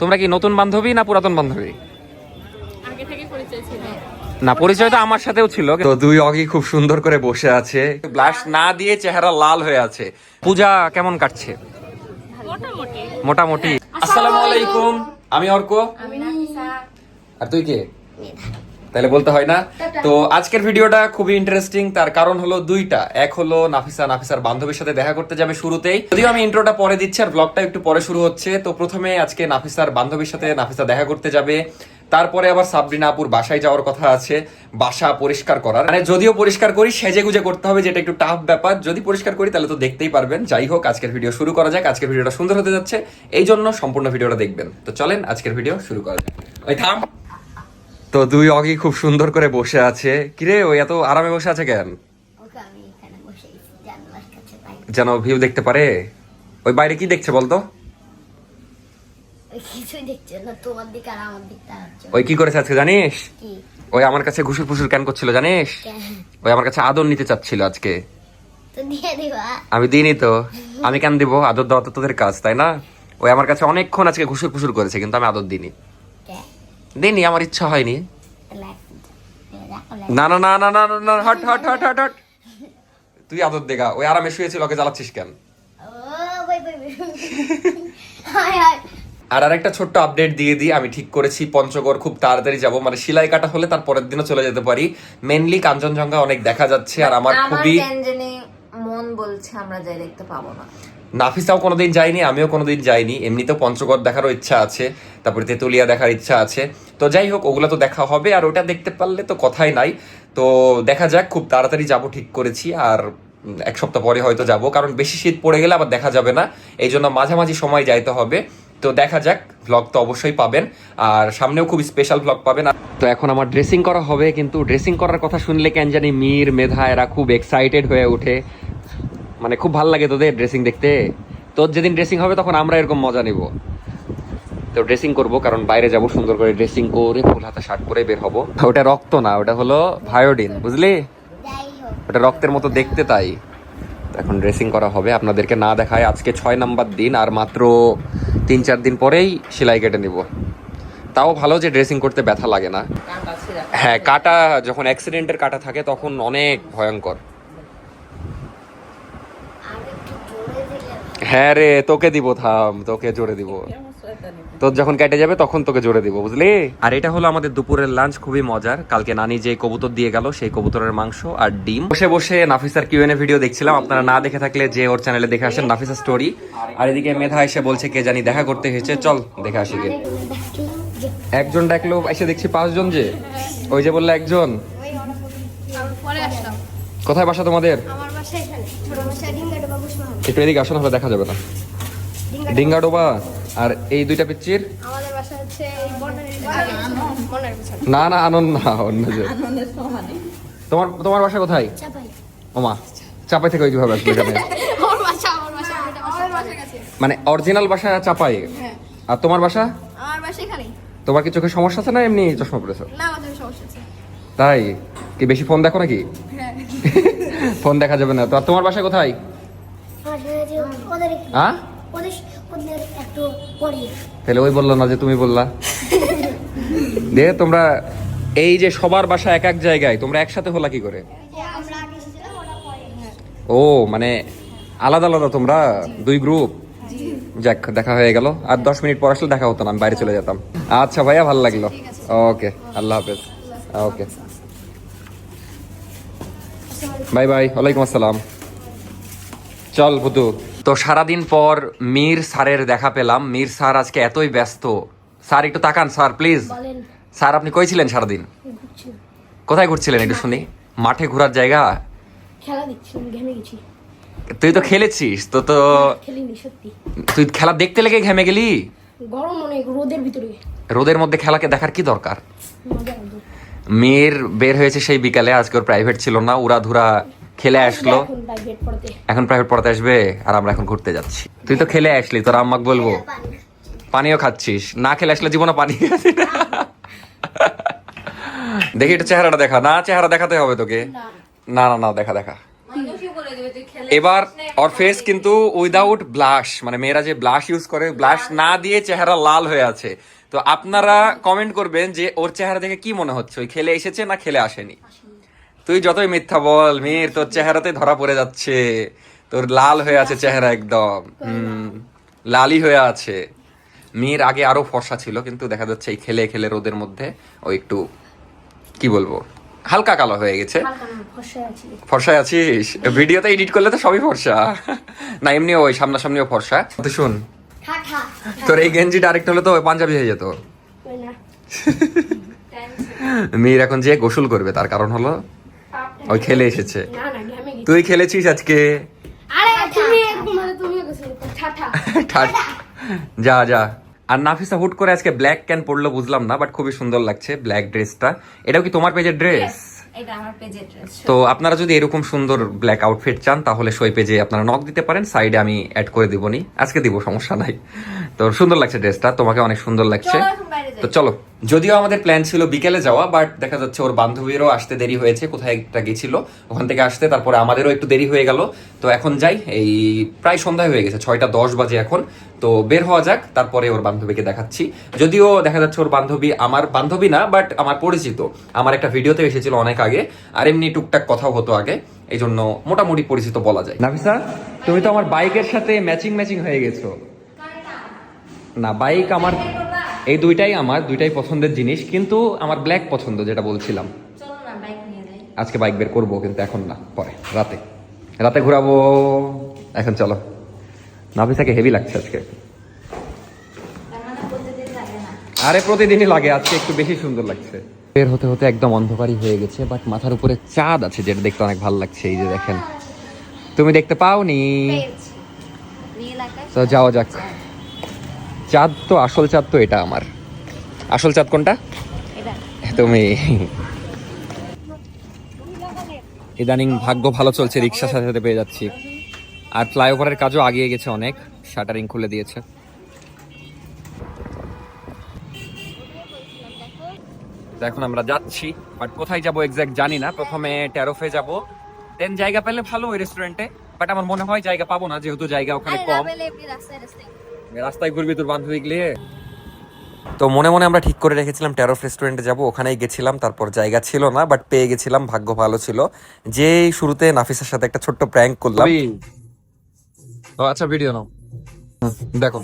তোমরা কি নতুন বান্ধবী না পুরাতন বান্ধবী? আগে থেকে পরিচয় ছিল। না পরিচয় তো আমার সাথেও ছিল তো দুই অগি খুব সুন্দর করে বসে আছে। ব্লাশ না দিয়ে চেহারা লাল হয়ে আছে। পূজা কেমন কাটছে? মোটামুটি। মোটামুটি। আসসালামু আলাইকুম। আমি অর্ক। আর তুই কে? তাহলে বলতে হয় না? তো আজকের ভিডিওটা খুবই ইন্টারেস্টিং তার কারণ হলো দুইটা। এক হলো নাফিসা নাফিসার বান্ধবীর সাথে দেখা করতে যাবে শুরুতেই। যদিও আমি ইন্ট্রোটা পরে দিচ্ছি আর ব্লগটা একটু পরে শুরু হচ্ছে তো প্রথমে আজকে নাফিসার বান্ধবীর সাথে নাফিসা দেখা করতে যাবে। তারপরে আবার সাবরিনা আপুর বাসায় যাওয়ার কথা আছে বাসা পরিষ্কার করার। মানে যদিও পরিষ্কার করি সেজে গুজে করতে হবে যেটা একটু টাফ ব্যাপার। যদি পরিষ্কার করি তাহলে তো দেখতেই পারবেন। যাই হোক আজকের ভিডিও শুরু করা যাক। আজকের ভিডিওটা সুন্দর হতে যাচ্ছে। এই জন্য সম্পূর্ণ ভিডিওটা দেখবেন। তো চলেন আজকের ভিডিও শুরু করা যাক। ওই থাম। তো দুই অগি খুব সুন্দর করে বসে আছে। কিরে ওই এত আরামে বসে আছে কেন? যেন ভিউ দেখতে পারে। ওই বাইরে কি দেখছে বলতো? ওই কি করেছে আজকে জানিস? ওই আমার কাছে ঘুষুর ফুসুর কেন করছিল জানিস? ওই আমার কাছে আদর নিতে চাচ্ছিল আজকে। আমি দিইনি তো। আমি কেন দিব? আদর দেওয়া তো তোদের কাজ তাই না? ওই আমার কাছে অনেকক্ষণ আজকে ঘুষুর ফুসুর করেছে কিন্তু আমি আদর দিইনি। কে দিইনি আমার ইচ্ছা হয়নি। না না না না না না, না hot hot hot hot hot. তুই আদর দেখা ওই আরামে শুয়েছিল ওকে জ্বালাচ্ছিস কেন? আর আরেকটা ছোট্ট আপডেট দিয়ে দিই আমি ঠিক করেছি পঞ্চগড় খুব তাড়াতাড়ি যাব। মানে সিলাই কাটা হলে তার পরের দিনও চলে যেতে পারি। মেনলি কাঞ্চনজঙ্ঘা অনেক দেখা যাচ্ছে আর আমার খুবই মন বলছে আমরা যাই দেখতে পাবো না। নাফিসাও কোনোদিন যাইনি আমিও কোনোদিন যাইনি। এমনিতেও পঞ্চগড় দেখারও ইচ্ছা আছে, তারপরে তেতুলিয়া দেখার ইচ্ছা আছে। তো যাই হোক, ওগুলো তো দেখা হবে, আর ওটা দেখতে পারলে তো কথাই নাই। তো দেখা যাক, খুব তাড়াতাড়ি যাব, ঠিক করেছি, আর এক সপ্তাহ পরে হয়তো যাব, কারণ বেশি শীত পড়ে গেলে আবার দেখা যাবে না। এই জন্য মাঝামাঝি সময় যাইতে হবে। তো দেখা যাক ভ্লগ তো অবশ্যই পাবেন, আর সামনেও খুব স্পেশাল ভ্লগ পাবেন। তো এখন আমার ড্রেসিং করা হবে, কিন্তু ড্রেসিং করার কথা শুনলে কেন জানি মীর, মেধা, এরা খুব এক্সাইটেড হয়ে ওঠে। মানে খুব ভালো লাগে তোদের ড্রেসিং দেখতে। তোর যেদিন ড্রেসিং হবে তখন আমরা এরকম মজা নেব। তো ড্রেসিং করব কারণ বাইরে যাব সুন্দর করে ড্রেসিং করে ফুল হাতা শার্ট পরে বের হব। ওটা রক্ত না ওটা হলো ভায়োডিন বুঝলি? ওটা রক্তের মতো দেখতে তাই। এখন ড্রেসিং করা হবে। আপনাদেরকে না দেখায় আজকে ছয় নাম্বার দিন আর মাত্র তিন চার দিন পরেই সেলাই কেটে নিব। তাও ভালো যে ড্রেসিং করতে ব্যথা লাগে না। হ্যাঁ কাটা যখন অ্যাক্সিডেন্টের কাটা থাকে তখন অনেক ভয়ঙ্কর আর একটু জোরে দিলে হ্যাঁ রে তোকে দিব থাম তোকে জোরে দিব। তোর যখন কেটে যাবে তখন তোকে জোরে দিব বুঝলি? আর এটা হলো আমাদের দুপুরের লাঞ্চ খুবই মজার। কালকে নানি যে কবুতর দিয়ে গেল সেই কবুতরের মাংস আর ডিম। বসে বসে নাফিসার কিউএনএ ভিডিও দেখছিলাম। আপনারা না দেখে থাকলে যে ওর চ্যানেলে দেখে আসেন নাফিসা স্টোরি আর এদিকে মেধা এসে বলছে কে জানি দেখা করতে এসেছে। চল দেখে আসি গে। একজন ডাকলো এসে দেখছি পাঁচজন যে। ওই যে বলল একজন। কোথায় বাসা তোমাদের? একটু এদিকে আসো নাহলে দেখা যাবে না। ডিঙ্গাডোবা। আর এই দুইটা পিছনে না না আনন্দ না অন্য যে। তোমার তোমার বাসা কোথায়? চাপাই। ওমা চাপাই থেকে ওই আসবে এখানে। মানে অরিজিনাল বাসা চাপাই। হ্যাঁ। আর তোমার বাসা? তোমার কি চোখের সমস্যা আছে না এমনি চশমা পড়েছো? না আমাদের সমস্যা আছে। তাই? কি বেশি ফোন দেখো নাকি? হ্যাঁ। ফোন দেখা যাবে না। তো আর তোমার বাসা কোথায় আমার সাথে যে ওদের হ্যাঁ? তাহলে ওই বলল না যে তুমি বললা। দে, তোমরা এই যে সবার বাসা এক এক জায়গায়, তোমরা একসাথে হলা কি করে? ও মানে আলাদা আলাদা তোমরা, দুই গ্রুপ যাক, দেখা হয়ে গেল। আর দশ মিনিট পর আসলে দেখা হতো না, আমি বাইরে চলে যেতাম। আচ্ছা ভাইয়া, ভালো লাগল। ওকে, আল্লাহ হাফেজ। ওকে। বাই বাই, ওয়ালাইকুম আসসালাম। চল পুতু তো সারাদিন পর মীর স্যারের দেখা পেলাম। মীর স্যার আজকে এতই ব্যস্ত। স্যার একটু তাকান স্যার প্লিজ। স্যার আপনি কই ছিলেন সারাদিন? কোথায় ঘুরছিলেন একটু শুনি। মাঠে ঘোরার জায়গা? খেলা গেছি। তুই তো খেলেছিস তো তো তুই খেলা দেখতে লেগে ঘেমে গেলি? গরম অনেক রোদের ভিতরে। রোদের মধ্যে খেলাকে দেখার কি দরকার? মেয়ের বের হয়েছে সেই বিকালে আজকে ওর প্রাইভেট ছিল না উড়া ধুরা খেলে আসলো এখন প্রাইভেট পড়তে আসবে আর আমরা এখন ঘুরতে যাচ্ছি। তুই তো খেলে আসলি তোর আম্মাক বলব। পানিও খাচ্ছিস। না খেলে আসলে জীবনে পানি খাচ্ছি না। দেখি একটু চেহারাটা দেখা। না চেহারা দেখাতে হবে তোকে। না। না না দেখা দেখা। এবার ওর ফেস কিন্তু উইদাউট ব্লাশ মানে মেয়েরা যে ব্লাশ ইউজ করে ব্লাশ না দিয়ে চেহারা লাল হয়ে আছে। তো আপনারা কমেন্ট করবেন যে ওর চেহারা দেখে কি মনে হচ্ছে? ওই খেলে এসেছে না খেলে আসেনি? তুই যতই মিথ্যা বল মেয়ের তোর চেহারাতে ধরা পড়ে যাচ্ছে। তোর লাল হয়ে আছে চেহারা একদম। হুম লালই হয়ে আছে। মেয়ের আগে আরও ফর্সা ছিল কিন্তু দেখা যাচ্ছে এই খেলে খেলে রোদের মধ্যে ও একটু কি বলব হালকা কালো হয়ে গেছে। ফর্সায় আছিস? ভিডিওতে এডিট করলে তো সবই ফর্সা না এমনি ওই সামনাসামনিও ফর্সা তো শুন। খা খা তোর এই গেঞ্জি ডাইরেক্ট হলে তো ওই পাঞ্জাবি হয়ে যেত। মেয়ের এখন যে গোসল করবে তার কারণ হলো ওই খেলে এসেছে। তুই খেলেছিস আজকে। যা যা। আর নাফিসা হুট করে আজকে ব্ল্যাক ক্যান পড়ল বুঝলাম না বাট খুবই সুন্দর লাগছে ব্ল্যাক ড্রেসটা এটাও কি তোমার পেজের ড্রেস পেজের ড্রেস তো আপনারা যদি এরকম সুন্দর ব্ল্যাক আউটফিট চান তাহলে সই পেজে আপনারা নক দিতে পারেন সাইডে আমি অ্যাড করে দিবনি আজকে দিব সমস্যা নাই। তো সুন্দর লাগছে ড্রেসটা তোমাকে অনেক সুন্দর লাগছে। তো চলো যদিও আমাদের প্ল্যান ছিল বিকেলে যাওয়া বাট দেখা যাচ্ছে ওর বান্ধবীরও আসতে দেরি হয়েছে কোথায় একটা গেছিল ওখান থেকে আসতে তারপরে আমাদেরও একটু দেরি হয়ে গেল। তো এখন যাই এই প্রায় সন্ধ্যায় হয়ে গেছে ছয়টা দশ বাজে এখন। তো বের হওয়া যাক তারপরে ওর বান্ধবীকে দেখাচ্ছি। যদিও দেখা যাচ্ছে ওর বান্ধবী আমার বান্ধবী না বাট আমার পরিচিত। আমার একটা ভিডিওতে এসেছিল অনেক আগে আর এমনি টুকটাক কথাও হতো আগে এই জন্য মোটামুটি পরিচিত বলা যায়। নাফিসা তুমি তো আমার বাইকের সাথে ম্যাচিং ম্যাচিং হয়ে গেছো। না বাইক আমার এই দুইটাই আমার দুইটাই পছন্দের জিনিস কিন্তু আমার ব্ল্যাক পছন্দ যেটা বলছিলাম। আজকে বাইক বের করব কিন্তু এখন না পরে রাতে। রাতে ঘোরাবো। এখন চলো। নাফিসাকে হেভি লাগছে আজকে। মানে আরে প্রতিদিনই লাগে আজকে একটু বেশি সুন্দর লাগছে। বের হতে হতে একদম অন্ধকারই হয়ে গেছে বাট মাথার উপরে চাঁদ আছে যেটা দেখতে অনেক ভালো লাগছে এই যে দেখেন। তুমি দেখতে পাওনি? তো যাওয়া যাক। চাঁদ তো আসল চাঁদ তো এটা আমার। আসল চাঁদ কোনটা? তুমি। ইদানিং ভাগ্য ভালো চলছে রিক্সার সাথে সাথে পেয়ে যাচ্ছি। আর ফ্লাইওভারের কাজও আগিয়ে গেছে অনেক শাটারিং খুলে দিয়েছে। এখন আমরা যাচ্ছি বাট কোথায় যাব এক্স্যাক্ট জানি না। প্রথমে ট্যারোফে যাব। দেন জায়গা পেলে ভালো ওই রেস্টুরেন্টে বাট আমার মনে হয় জায়গা পাবো না যেহেতু জায়গা ওখানে কম। রাস্তায় ঘুরবি তোর বান্ধবী গিয়ে? তো মনে মনে আমরা ঠিক করে রেখেছিলাম ট্যারফ রেস্টুরেন্টে যাব। ওখানেই গেছিলাম তারপর জায়গা ছিল না বাট পেয়ে গেছিলাম ভাগ্য ভালো ছিল। যে শুরুতে নাফিসের সাথে একটা ছোট্ট প্র্যাঙ্ক করলাম। ও আচ্ছা ভিডিও নাও। দেখো।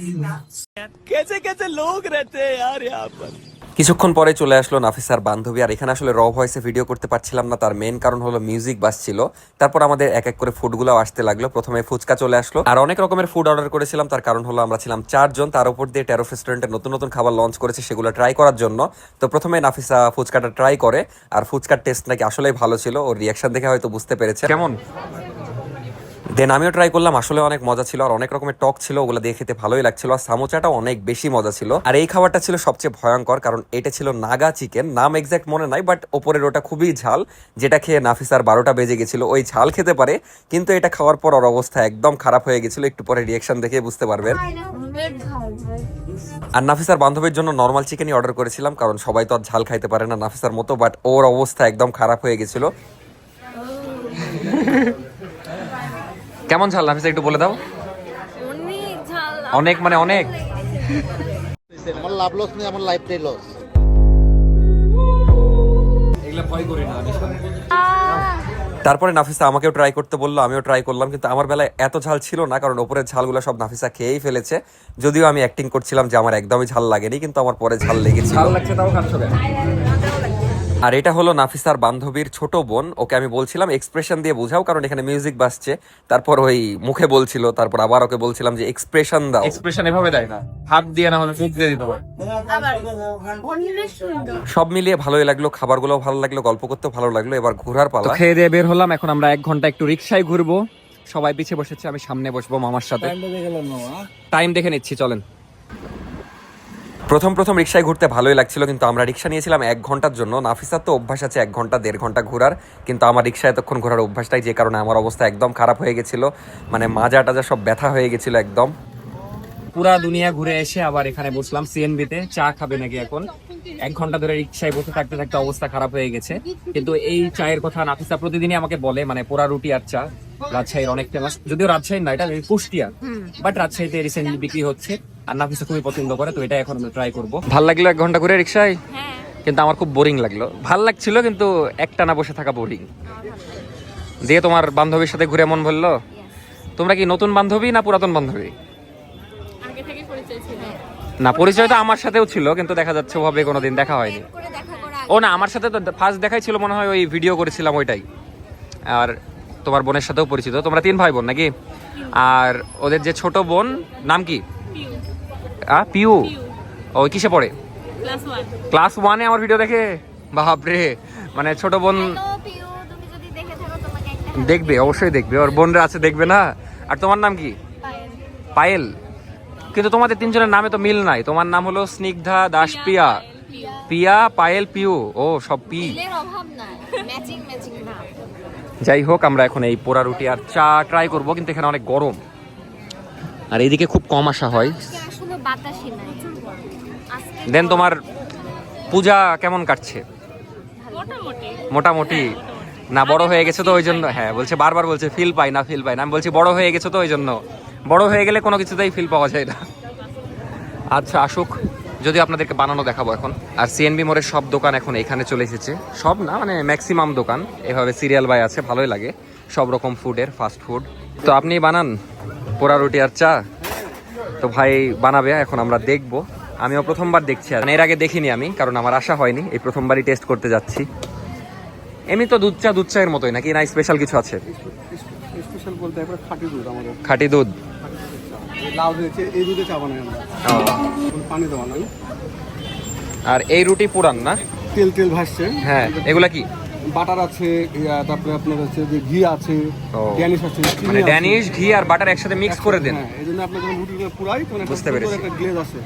কিছুক্ষণ পরে চলে আসলো নাফিসার বান্ধবী, আর এখানে আসলে র ভয়েসে ভিডিও করতে পারছিলাম না, তার মেন কারণ হলো মিউজিক বাজছিল তারপর আমাদের এক এক করে ফুডগুলো আসতে লাগল। প্রথমে ফুচকা চলে আসলো। আর অনেক রকমের ফুড অর্ডার করেছিলাম, তার কারণ হলো আমরা ছিলাম চারজন। তার উপর দিয়ে ট্যারোফ রেস্টুরেন্টে নতুন নতুন খাবার লঞ্চ করেছে, সেগুলো ট্রাই করার জন্য। তো প্রথমে নাফিসা ফুচকাটা ট্রাই করে, আর ফুচকার টেস্ট নাকি আসলেই ভালো ছিল। ওর রিয়াকশন দেখে হয়তো বুঝতে পেরেছে। কেমন? দেন আমিও ট্রাই করলাম আসলে অনেক মজা ছিল আর অনেক রকমের টক ছিল ওগুলো দিয়ে খেতে ভালোই লাগছিল আর সামোচাটা অনেক বেশি মজা ছিল। আর এই খাবারটা ছিল সবচেয়ে ভয়ঙ্কর কারণ এটা ছিল নাগা চিকেন নাম এক্সাক্ট মনে নাই বাট ওপরের ওটা খুবই ঝাল যেটা খেয়ে নাফিসার বারোটা বেজে গেছিল ওই ঝাল খেতে পারে কিন্তু এটা খাওয়ার পর ওর অবস্থা একদম খারাপ হয়ে গেছিল একটু পরে রিয়েকশন দেখে বুঝতে পারবেন। আর নাফিসার বান্ধবীর জন্য নর্মাল চিকেনই অর্ডার করেছিলাম কারণ সবাই তো আর ঝাল খাইতে পারে না নাফিসার মতো বাট ওর অবস্থা একদম খারাপ হয়ে গেছিল। কেমন ঝাল নাফিসা একটু বলে দাও। অনেক মানে অনেক। আমার লাভ লস নেই আমার লাইফটাই লস তারপরে নাফিসা আমাকেও ট্রাই করতে বলল আমিও ট্রাই করলাম কিন্তু আমার বেলায় এত ঝাল ছিল না কারণ ওপরের ঝালগুলো সব নাফিসা খেয়েই ফেলেছে। যদিও আমি অ্যাক্টিং করছিলাম যে আমার একদমই ঝাল লাগেনি কিন্তু আমার পরে ঝাল লেগেছে ঝাল লাগছে তাও খাচ্ছ আর এটা হলো নাফিসার বান্ধবীর ছোট বোন। ওকে আমি বলছিলাম এক্সপ্রেশন দিয়ে বোঝাও কারণ এখানে মিউজিক বাজছে। তারপর ওই মুখে বলছিল তারপর আবার ওকে বলছিলাম যে এক্সপ্রেশন দাও। এক্সপ্রেশন এভাবে দেয় না। হাত দিয়ে না হলে মুখ দিয়ে দিতে রেস্টুরেন্ট সব মিলিয়ে ভালোই লাগল খাবারগুলো ভালো লাগল গল্প করতে ভালো লাগল এবার ঘোরার পালা। খেয়ে দিয়ে বের হলাম এখন আমরা এক ঘণ্টা একটু রিক্সায় ঘুরবো। সবাই পিছিয়ে বসেছে আমি সামনে বসবো মামার সাথে। টাইম দেখে নিচ্ছি চলেন। প্রথম প্রথম রিক্সায় ঘুরতে ভালোই লাগছিল, কিন্তু আমরা রিক্সা নিয়েছিলাম এক ঘণ্টার জন্য। নাফিসার তো অভ্যাস আছে এক ঘণ্টা, দেড় ঘণ্টা ঘোরার, কিন্তু আমার রিক্সায় এতক্ষণ ঘোরার অভ্যাসটাই যে কারণে আমার অবস্থা একদম খারাপ হয়ে গেছিল। মানে মাজা টাজা সব ব্যথা হয়ে গেছিল একদম। পুরা দুনিয়া ঘুরে এসে আবার এখানে বসলাম সিএনবি তে চা খাবে নাকি এখন? এক ঘণ্টা ধরে রিক্সায় বসে থাকতে থাকতে অবস্থা খারাপ হয়ে গেছে। কিন্তু এই চায়ের কথা নাফিসা প্রতিদিনই আমাকে বলে মানে পোড়া রুটি আর চা। রাজশাহীর অনেক ফেমাস যদিও রাজশাহীর না এটা কুষ্টিয়া। বাট রাজশাহীতে রিসেন্টলি বিক্রি হচ্ছে। আর নাফিসা খুবই পছন্দ করে তো এটা এখন আমরা ট্রাই করব। ভালো লাগল এক ঘণ্টা ঘুরে রিক্সায়? হ্যাঁ। কিন্তু আমার খুব বোরিং লাগল। ভালো লাগছিল কিন্তু একটা না বসে থাকা বোরিং দিয়ে তোমার বান্ধবীর সাথে ঘুরে মন ভরলো? তোমরা কি নতুন বান্ধবী না পুরাতন বান্ধবী আগে থেকে পরিচয় ছিল না পরিচয় তো আমার সাথেও ছিল কিন্তু দেখা যাচ্ছে ওভাবে কোনোদিন দেখা হয়নি। ও না আমার সাথে তো ফার্স্ট দেখাই ছিল মনে হয় ওই ভিডিও করেছিলাম ওইটাই। আর তোমার বোনের সাথেও পরিচিত। তোমরা তিন ভাই বোন নাকি? আর ওদের যে ছোট বোন নাম কি? পিউ। আ পিউ? ওই কিসে পড়ে? ক্লাস ওয়ানে আমার ভিডিও দেখে? বাপরে! মানে ছোট বোন দেখবে অবশ্যই দেখবে। ওর বোনরা আছে দেখবে না? আর তোমার নাম কি? পায়েল? কিন্তু তোমাদের তিনজনের নামে তো মিল নাই। তোমার নাম হলো স্নিগ্ধা দাস পিয়া পিয়া। পায়েল পিউ। ও সব পি। যাই হোক আমরা এখন এই পোড়া রুটি আর চা ট্রাই করব কিন্তু এখানে অনেক গরম। আর এইদিকে খুব কম আসা হয়। দেন তোমার পূজা কেমন কাটছে? মোটামুটি। মোটামুটি? না বড় হয়ে গেছে তো ওই জন্য। হ্যাঁ বলছে বারবার বলছে ফিল পাই না ফিল পাই না। আমি বলছি বড় হয়ে গেছে তো ওই জন্য। বড় হয়ে গেলে কোনো কিছুতেই ফিল পাওয়া যায় না। আচ্ছা আসুক যদি আপনাদেরকে বানানো দেখাবো এখন। আর সিএনবি মোড়ের সব দোকান এখন এখানে চলে এসেছে। সব না মানে ম্যাক্সিমাম দোকান। এভাবে সিরিয়াল বাই আছে ভালোই লাগে। সব রকম ফুডের ফাস্ট ফুড তো আপনি বানান পোড়া রুটি আর চা। তো ভাই বানাবে এখন আমরা দেখব। আমিও প্রথমবার দেখছি আর এর আগে দেখিনি আমি কারণ আমার আশা হয়নি। এই প্রথমবারই টেস্ট করতে যাচ্ছি। এমনি তো দুধ চা দুধ চায়ের মতোই নাকি না স্পেশাল কিছু আছে? স্পেশাল বলতে খাঁটি দুধ আমাদের। খাঁটি দুধ? লাউ এই দুধে চা বানাই আমরা। পানি দেওয়া আর এই রুটি পুরান না? তেল তেল ভাসছে। হ্যাঁ এগুলা কি? বাটার আছে তারপরে আপনার হচ্ছে যে ঘি আছে। ড্যানিশ আছে মানে ড্যানিশ ঘি আর বাটার একসাথে মিক্স করে দেন। হ্যাঁ এই জন্য যখন পুরাই তখন বুঝতে পেরেছি। একটা গ্লেজ আছে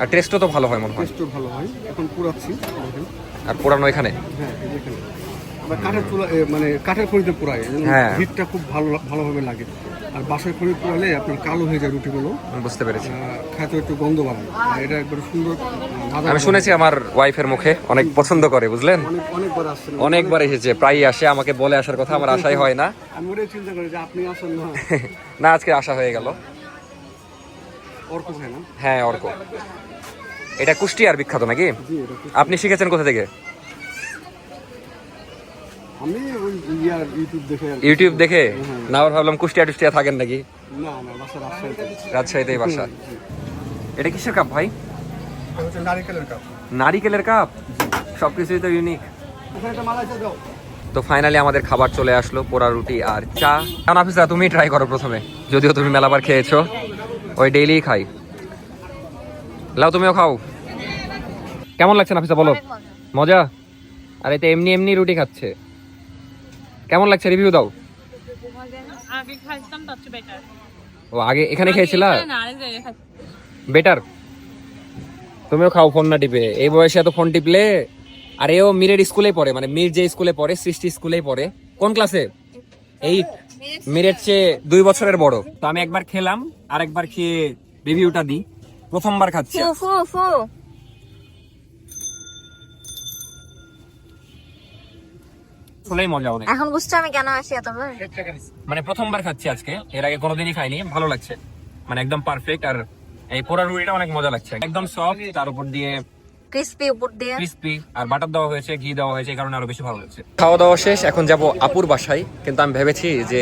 আর টেস্টও তো ভালো হয় মনে হয়। টেস্টও ভালো হয়। এখন পুরাচ্ছি আর পুরানো এখানে? হ্যাঁ আবার কাঠের চুলা মানে কাঠের খড়িতে পুরাই। এই হ্যাঁ। হিটটা খুব ভালো ভালোভাবে লাগে। আর বাসায় খড়ি পুরালে আপনার কালো হয়ে যায় রুটিগুলো। আমি বুঝতে পেরেছি। খাইতে একটু গন্ধ বাড়ায় আর এটা একবার সুন্দর আমি শুনেছি আমার ওয়াইফের মুখে অনেক পছন্দ করে বুঝলেন? অনেকবার আসছেন অনেকবার এসেছে প্রায়ই আসে আমাকে বলে আসার কথা আমার আশাই হয় না। আমি ওটাই চিন্তা করি যে আপনি আসেন না। না আজকে আশা হয়ে গেল। অর্ক হ্যাঁ অর্ক। এটা কুষ্টিয়ার বিখ্যাত নাকি? আপনি শিখেছেন কোথা থেকে? আমি ওই ইউটিউব দেখে ইউটিউব দেখে? না আবার ভাবলাম কুষ্টিয়া টুষ্টিয়া থাকেন নাকি? না না বাসা রাজশাহীতে। রাজশাহীতেই বাসা। এটা কিসের কাপ ভাই? নারিকেলের কাপ নারিকেলের কাপ সবকিছুই তো ইউনিক তো ফাইনালি আমাদের খাবার চলে আসলো পোড়া রুটি আর চা। নাফিসা তুমি ট্রাই করো প্রথমে। যদিও তুমি মেলাবার খেয়েছো ওই ডেইলি খাই। লাও তুমিও খাও। কেমন লাগছে নাফিসা বলো? মজা? আর এতে এমনি এমনি রুটি খাচ্ছে। কেমন লাগছে? রিভিউ দাও। আগে খাইতাম তার চেয়ে বেটার ও আগে এখানে খেয়েছিলা? না আরেক জায়গায় খাইতাম। বেটার তুমিও খাও ফোন না টিপে। এই বয়সে এত ফোন টিপলে আর এও মিরের স্কুলেই পড়ে মানে মির যে স্কুলে পড়ে সৃষ্টি স্কুলেই পড়ে। কোন ক্লাসে এইট মিরের চেয়ে দুই বছরের বড়। তো আমি একবার খেলাম আর একবার খেয়ে রিভিউটা দিই। প্রথমবার খাচ্ছি। আসলেই মজা অনেক। এখন বুঝছ আমি কেন আসি এতবার? মানে প্রথমবার খাচ্ছি আজকে। এর আগে কোনোদিনই খাইনি ভালো লাগছে। মানে একদম পারফেক্ট আর এই পোড়া রুটিটা অনেক মজা লাগছে। একদম সফট তার উপর দিয়ে ক্রিস্পি উপর দিয়ে। ক্রিস্পি আর বাটার দেওয়া হয়েছে ঘি দেওয়া হয়েছে এই কারণে আরও বেশি ভালো লাগছে। খাওয়া দাওয়া শেষ এখন যাব আপুর বাসায়। কিন্তু আমি ভেবেছি যে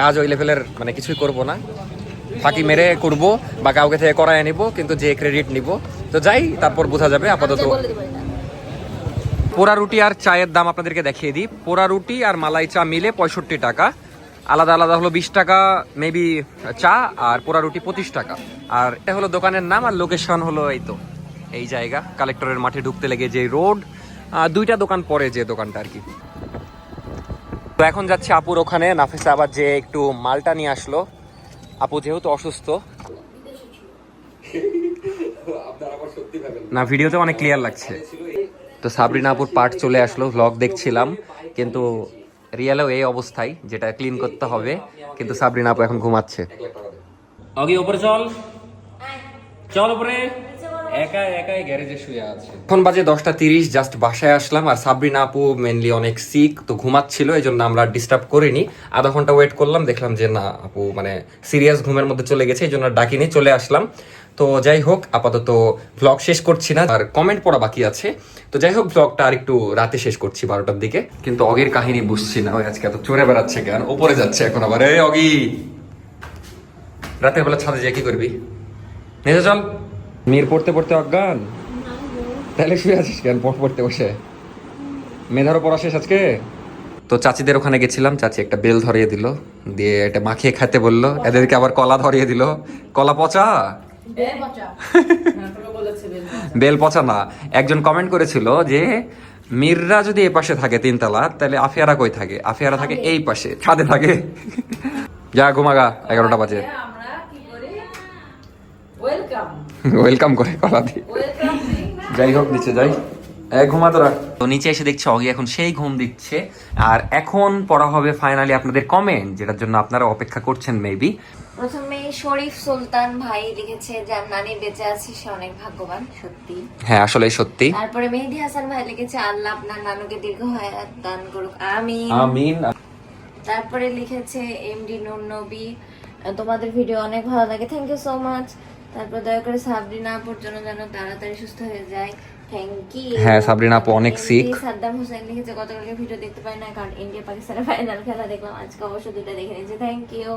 কাজ ওই লেভেলের মানে কিছুই করব না। ফাঁকি মেরে করব বা কাউকে থেকে করায় নিব কিন্তু যে ক্রেডিট নিব। তো যাই তারপর বোঝা যাবে আপাতত। পোড়া রুটি আর চায়ের দাম আপনাদেরকে দেখিয়ে দিই। পোড়া রুটি আর মালাই চা মিলে পঁয়ষট্টি টাকা। আলাদা আলাদা হলো বিশ টাকা মেবি চা আর পোড়া রুটি পঁচিশ টাকা। আর এটা হলো দোকানের নাম আর লোকেশন হলো এই তো এই জায়গা। কালেক্টরের মাঠে ঢুকতে লেগে যে রোড দুইটা দোকান পরে যে দোকানটা আর কি। তো এখন যাচ্ছে আপুর ওখানে নাফিসা আবার যে একটু মালটা নিয়ে আসলো। আপু যেহেতু অসুস্থ। না ভিডিওতে অনেক ক্লিয়ার লাগছে। তো সাবরিনা আপুর পার্ট চলে আসলো ভ্লগ দেখছিলাম কিন্তু রিয়ালেও এই অবস্থায় যেটা ক্লিন করতে হবে কিন্তু সাবরিনা আপু এখন ঘুমাচ্ছে। অগি উপরে চল। চল উপরে একা একাই গ্যারেজে শুয়ে আছে। এখন বাজে দশটা তিরিশ জাস্ট বাসায় আসলাম আর সাবরিনা আপু মেনলি অনেক সিক তো ঘুমাচ্ছিল এই জন্য আমরা ডিস্টার্ব করিনি। আধা ঘণ্টা ওয়েট করলাম, দেখলাম যে না, আপু মানে সিরিয়াস ঘুমের মধ্যে চলে গেছে এই জন্য ডাকিনি, চলে আসলাম। তো যাই হোক, আপাতত ব্লগ শেষ করছি না, আর কমেন্ট পড়া বাকি আছে। তো যাই হোক ব্লগটা আর একটু রাতে শেষ করছি বারোটার দিকে। কিন্তু অগির কাহিনী বুঝছি না, ওই আজকে এত চড়ে বেড়াচ্ছে কেন? ওপরে যাচ্ছে এখন আবার। এই অগি! রাতের বেলা ছাদে যেয়ে কি করবি? নেজে চল। মেয়ের পড়তে পড়তে অজ্ঞান? তাহলে শুয়ে আছিস কেন? পড় পড়তে বসে। মেধারও পড়া শেষ আজকে? তো চাচিদের ওখানে গেছিলাম চাচি একটা বেল ধরিয়ে দিল দিয়ে এটা মাখিয়ে খেতে বলল এদেরকে আবার কলা ধরিয়ে দিল। কলা পচা? বেল পচা। না। একজন কমেন্ট করেছিল যে মিররা যদি এ পাশে থাকে তিনতলা তাহলে আফিয়ারা কই থাকে? আফিয়ারা থাকে এই পাশে ছাদে থাকে। যা ঘুমাগা এগারোটা বাজে। ওয়েলকাম করে কলা দিয়ে যাই হোক নিচে যাই। তো নিচে এসে দেখছি অগি এখন সেই ঘুম দিচ্ছে। আর এখন পড়া হবে ফাইনালি আপনাদের কমেন্ট যেটার জন্য আপনারা অপেক্ষা করছেন মেবি প্রথমে শরীফ সুলতান ভাই লিখেছে যার নানি বেঁচে আছে সে অনেক ভাগ্যবান সত্যি। হ্যাঁ আসলে সত্যি। তারপরে মেহেদি হাসান ভাই লিখেছে আল্লাহ আপনার নানুকে দীর্ঘ হায়াত দান করুক। আমিন। আমিন। তারপরে লিখেছে এমডি নুর নবী তোমাদের ভিডিও অনেক ভালো লাগে থ্যাংক ইউ সো মাচ তারপর দয়া করে সাবরিনা আপুর জন্য যেন তাড়াতাড়ি সুস্থ হয়ে যায়। থ্যাংক ইউ হ্যাঁ, সাবরিনা আপু অনেক sick। সাদ্দাম হোসেন লিখেছে গতকালকে ভিডিও দেখতে পাই না কারণ ইন্ডিয়া পাকিস্তানের ফাইনাল খেলা দেখলাম আজকে অবশ্য দুটো দেখে নিয়েছি। থ্যাংক ইউ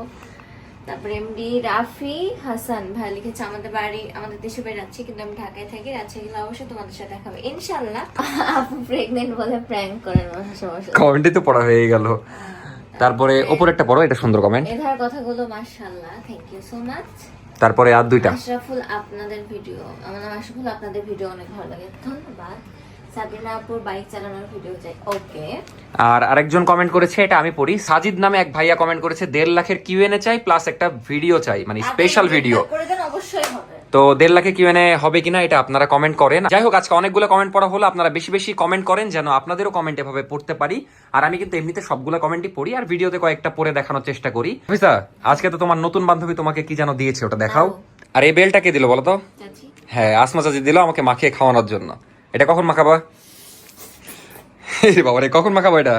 তারপরে এমডি রাফি হাসান ভাই লিখেছে আমাদের বাড়ি আমাদের দেশে বাড়ি রাঁচি কিন্তু আমি ঢাকায় থাকি রাঁচি গেলে অবশ্যই তোমাদের সাথে দেখা হবে। ইনশাল্লাহ আপু প্রেগনেন্ট বলে প্র্যাঙ্ক করেন সমস্যা কমেন্টই তো পড়া হয়ে গেল। তারপরে ওপর একটা পড়ো এটা সুন্দর কমেন্ট এধার কথাগুলো মাশাআল্লাহ। থ্যাংক ইউ সো মাচ তারপরে আর দুইটা। আশরাফুল আপনাদের ভিডিও আমার নাম আশরাফুল আপনাদের ভিডিও অনেক ভালো লাগে। ধন্যবাদ। সাবিনা আপুর বাইক চালানোর ভিডিও চাই। ওকে। আর আরেকজন কমেন্ট করেছে এটা আমি পড়ি সাজিদ নামে এক ভাইয়া কমেন্ট করেছে দেড় লাখের কিউএনএ চাই প্লাস একটা ভিডিও চাই মানে স্পেশাল ভিডিও করে দেন অবশ্যই হবে। তো দেড় লাখে কি মানে হবে কিনা এটা আপনারা কমেন্ট করেন। যাই হোক আজকে অনেকগুলো কমেন্ট পড়া হলো আপনারা বেশি বেশি কমেন্ট করেন যেন আপনাদেরও কমেন্ট এভাবে পড়তে পারি। আর আমি কিন্তু এমনিতে সবগুলো কমেন্টই পড়ি আর ভিডিওতে কয়েকটা পড়ে দেখানোর চেষ্টা করি। অফিসা আজকে তো তোমার নতুন বান্ধবী তোমাকে কি যেন দিয়েছে ওটা দেখাও। আর এই বেলটা কে দিল বলো তো? হ্যাঁ আসমা চাচি দিল আমাকে মাখিয়ে খাওয়ানোর জন্য। এটা কখন মাখাবা? বাবা রে কখন মাখাবো এটা?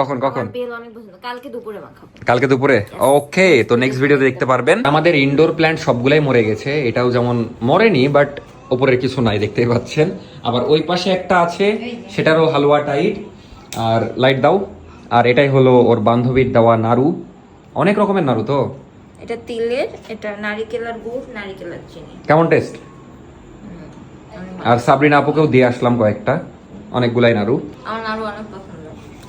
কখন কখন? আমার বেল অনেক পছন্দ কালকে দুপুরে মাখাবো কালকে দুপুরে? ওকে তো নেক্সট ভিডিওতে দেখতে পারবেন। আমাদের ইনডোর প্ল্যান্ট সবগুলাই মরে গেছে। এটাও যেমন মরেনি বাট উপরের কিছু নাই দেখতেই পাচ্ছেন। আবার ওই পাশে একটা আছে সেটারও হালুয়া টাইট আর লাইট দাও। আর এটাই হলো ওর বান্ধবীর দেওয়া নাড়ু। অনেক রকমের নাড়ু তো। এটা তিলের এটা নারিকেলের গুড় নারিকেলের চিনি। কেমন টেস্ট আর সাবরিনা আপুকেও দিয়ে আসলাম কয়েকটা। অনেকগুলাই নাড়ু। আমার নাড়ু অনেক পছন্দ।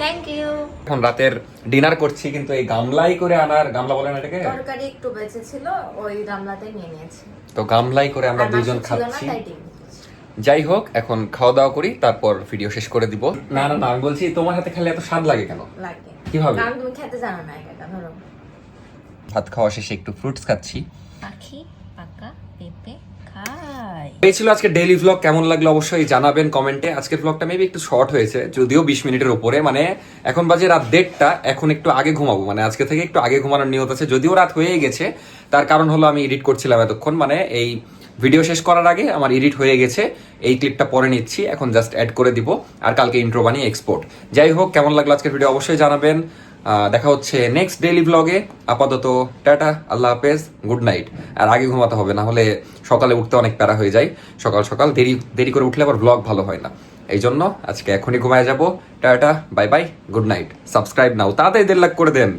থ্যাংক ইউ এখন রাতের ডিনার করছি কিন্তু এই গামলাই করে আনার গামলা বলেন এটাকে? তরকারি একটু বেঁচে ছিল ওই গামলাতে নিয়ে নিয়েছি। তো গামলাই করে আমরা আর দুইজন মাছ ছিল না, খাচ্ছি। যাই হোক এখন খাওয়া দাওয়া করি তারপর ভিডিও শেষ করে দিব। না না না আমি বলছি তোমার হাতে খেলে এত স্বাদ লাগে কেন? লাগে। কীভাবে? কারণ তুমি খেতে জানো না এটা ধরো। ভাত খাওয়া শেষে একটু ফ্রুটস খাচ্ছি। পাখি? এই ছিল আজকে ডেইলি ভ্লগ কেমন লাগল অবশ্যই জানাবেন কমেন্টে। আজকের ভ্লগটা মেবি একটু শর্ট হয়েছে, যদিও বিশ মিনিটের উপরে। মানে এখন বাজে রাত দেড়টা, এখন একটু আগে ঘুমাবো। মানে আজকে থেকে একটু আগে ঘুমানোর নিয়ত আছে। যদিও রাত হয়ে গেছে, তার কারণ হলো আমি এডিট করছিলাম এতক্ষণ। মানে এই ভিডিও শেষ করার আগে আমার এডিট হয়ে গেছে। এই ক্লিপটা পরে নিচ্ছি, এখন জাস্ট অ্যাড করে দিব। আর কালকে ইন্ট্রো বানিয়ে এক্সপোর্ট যাই হোক, কেমন লাগল আজকের ভিডিও অবশ্যই জানাবেন। দেখা হচ্ছে নেক্সট ডেইলি ব্লগে আপাতত টাটা, আল্লাহ হাফেজ গুড নাইট আর আগে ঘুমাতে হবে, না হলে সকালে উঠতে অনেক প্যারা হয়ে যায়। সকাল সকাল দেরি দেরি করে উঠলে আবার ব্লগ ভালো হয় না। এই জন্য আজকে এখনই ঘুমায় যাব। Tata bye bye good night subscribe নাও, তাড়াতাড়ি দেড় লাখ করে দেন।